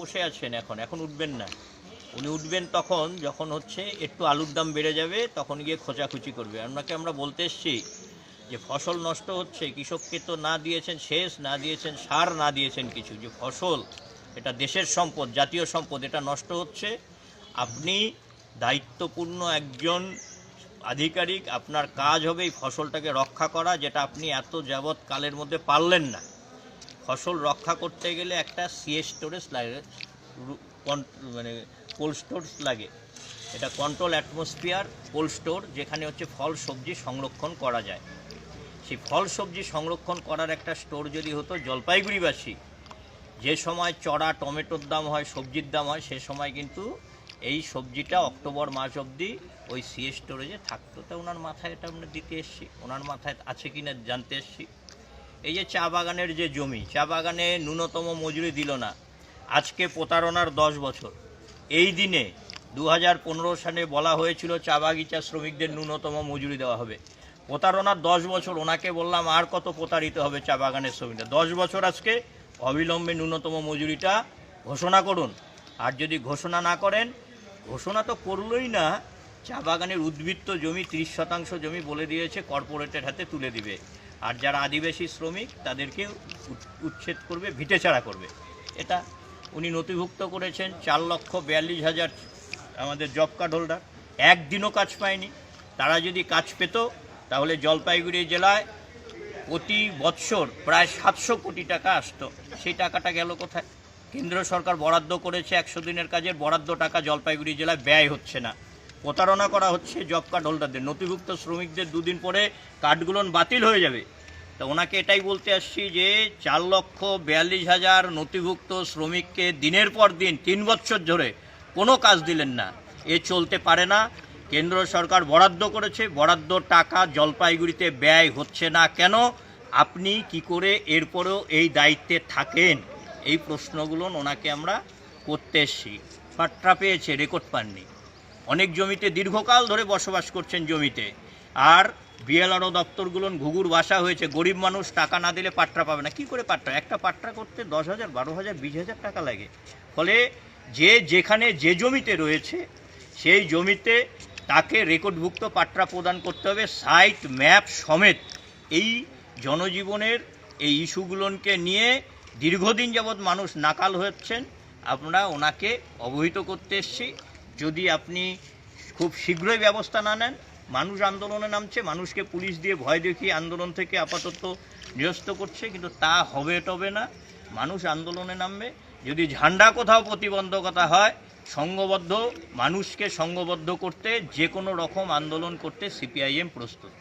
বসে আছেন এখন এখন উঠবেন না। উনি উঠবেন তখন, যখন হচ্ছে একটু আলুর দাম বেড়ে যাবে, তখন গিয়ে খোঁচাখুচি করবে। আপনাকে আমরা বলতে এসছি যে ফসল নষ্ট হচ্ছে, কৃষককে তো না দিয়েছেন শেষ না দিয়েছেন সার, না দিয়েছেন কিছু। যে ফসল, এটা দেশের সম্পদ, জাতীয় সম্পদ, এটা নষ্ট হচ্ছে। আপনি দায়িত্বপূর্ণ একজন আধিকারিক, আপনার কাজ হবে এই ফসলটাকে রক্ষা করা, যেটা আপনি এত যাবৎ কালের মধ্যে পারলেন না। ফসল রক্ষা করতে গেলে একটা সিএ স্টোরেজ লাগে মানে কোল্ড স্টোরস লাগে। এটা কন্ট্রোল অ্যাটমসফিয়ার কোল্ড স্টোর যেখানে হচ্ছে ফল, সবজি সংরক্ষণ করা যায়। সেই ফল, সবজি সংরক্ষণ করার একটা স্টোর যদি হতো জলপাইগুড়িবাসী, যে সময় চড়া টমেটোর দাম হয়, সবজির দাম হয়, সে সময় কিন্তু এই সবজিটা অক্টোবর মাস অবধি ওই সিএ স্টোরেজে থাকতো। তা ওনার মাথায় এটা আমরা দিতে এসছি। ওনার মাথায় আছে কি না জানতে এসছি। এই যে চা বাগানের যে জমি, চা বাগানে ন্যূনতম মজুরি দিল না। আজকে প্রতারণার দশ বছর। এই দিনে দু হাজার পনেরো সালে বলা হয়েছিল চা বাগিচা শ্রমিকদের ন্যূনতম মজুরি দেওয়া হবে। প্রতারণার দশ বছর, ওনাকে বললাম আর কত প্রতারিত হবে চা বাগানের শ্রমিকরা। দশ বছর আজকে অবিলম্বে ন্যূনতম মজুরিটা ঘোষণা করুন। আর যদি ঘোষণা না করেন, ঘোষণা তো করলই না, চা বাগানের উদ্বৃত্ত জমি, ত্রিশ শতাংশ জমি বলে দিয়েছে, কর্পোরেটের হাতে তুলে দিবে। আর যারা আদিবাসী শ্রমিক, তাদেরকে উচ্ছেদ করবে ভিটেছাড়া করবে। এটা উনি নথিভুক্ত করেছেন চার লক্ষ বিয়াল্লিশ হাজার আমাদের জব কার্ড হোল্ডার। একদিনও কাজ পায়নি। তারা যদি কাজ পেত, তাহলে জলপাইগুড়ি জেলায় প্রতি বৎসর প্রায় সাতশো কোটি টাকা আসতো। সেই টাকাটা গেল কোথায়? কেন্দ্র সরকার বরাদ্দ করেছে একশো দিনের কাজের। বরাদ্দ টাকা জলপাইগুড়ি জেলায় ব্যয় হচ্ছে না। প্রতারণা করা হচ্ছে জব কার্ড হোল্ডারদের। নথিভুক্ত শ্রমিকদের দুদিন পরে কার্ডগুলো বাতিল হয়ে যাবে। তো ওনাকে এটাই বলতে আসছি যে, চার লক্ষ বিয়াল্লিশ হাজার নথিভুক্ত শ্রমিককে দিনের পর দিন, তিন বছর ধরে কোনো কাজ দিলেন না। এ চলতে পারে না। কেন্দ্র সরকার বরাদ্দ করেছে। বরাদ্দ টাকা জলপাইগুড়িতে ব্যয় হচ্ছে না কেন? আপনি কি করে এরপরেও এই দায়িত্বে থাকেন? এই প্রশ্নগুলো ওনাকে আমরা করতে এসছি। পাট্টা পেয়েছে, রেকর্ড পাননি। অনেক জমিতে দীর্ঘকাল ধরে বসবাস করছেন জমিতে। আর বিএলআরও দপ্তরগুলো ঘুঘুর বাসা হয়েছে, গরিব মানুষ টাকা না দিলে পাট্টা পাবে না। কি করে পাট্টা? একটা পাট্টা করতে দশ হাজার, বারো হাজার, বিশ হাজার টাকা লাগে। ফলে যে যেখানে যে জমিতে রয়েছে, সেই জমিতে তাকে রেকর্ডভুক্ত পাট্টা প্রদান করতে হবে, সাইট ম্যাপ সমেত। এই জনজীবনের এই ইস্যুগুলোকে নিয়ে দীর্ঘদিন যাবৎ মানুষ নাকাল হচ্ছেন। আমরা ওনাকে অবহিত করতে এসছি। যদি আপনি খুব শীঘ্রই ব্যবস্থা না নেন, মানুষ আন্দোলনে নামছে, মানুষকে পুলিশ দিয়ে ভয় দেখিয়ে আন্দোলন থেকে আপাতত নিরস্ত করছে, কিন্তু তা হবে তবে না। মানুষ আন্দোলনে নামবে। যদি ঝান্ডা কোথাও প্রতিবন্ধকতা হয় সংঘবদ্ধ মানুষকে সংঘবদ্ধ করতে যে কোনো রকম আন্দোলন করতে সিপিআইএম প্রস্তুত।